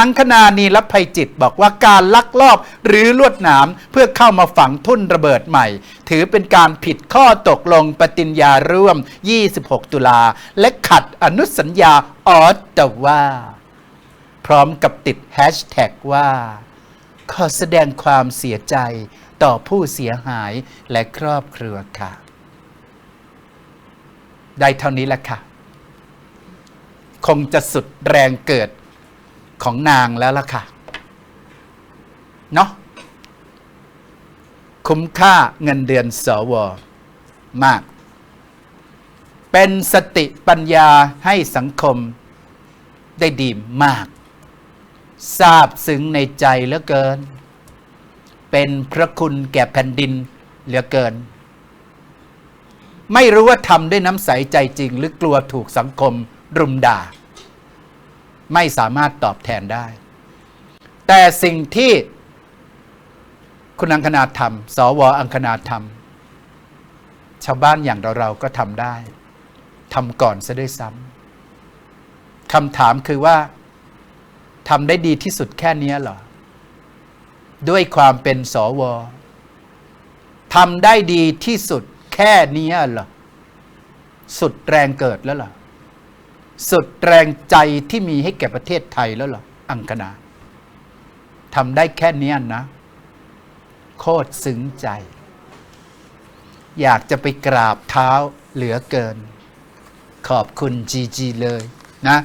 อังคณานีรภัยจิตบอกว่าการลักลอบหรือลวดหนามเพื่อเข้ามาฝังทุ่นระเบิดใหม่ ถือเป็นการผิดข้อตกลงปฏิญญาร่วม 26 ตุลา และขัดอนุสัญญาออตตาวาพร้อมกับติดแฮชแท็กว่า ขอแสดงความเสียใจต่อผู้เสียหายและครอบครัวค่ะ ได้เท่านี้แหละค่ะ คงจะสุดแรงเกิด ของนางแล้วล่ะค่ะ เนาะคุ้มค่าเงินเดือนสวมาก เป็นสติปัญญาให้สังคมได้ดีมากทราบซึ้งในใจเหลือเกิน เป็นพระคุณแก่แผ่นดินเหลือเกิน ไม่รู้ว่าทำด้วยน้ำใสใจจริง หรือกลัวถูกสังคมรุมด่า ไม่สามารถตอบแทนได้ แต่สิ่งที่คุณอังคณาทำสวอังคณาทำชาวบ้านอย่างเราเราก็ทำได้ทำก่อนซะด้วยซ้ำคำถามคือว่าทำได้ดีที่สุดแค่นี้หรอ ด้วยความเป็นสวทำได้ดีที่สุดแค่นี้หรอ สุดแรงเกิดแล้วหรอ สุดแรงใจที่มีให้แก่ประเทศไทยแล้วเหรออังคณาทำได้แค่นี้นะ โคตรซึ้งใจ อยากจะไปกราบเท้าเหลือเกิน ขอบคุณจีจีเลยนะ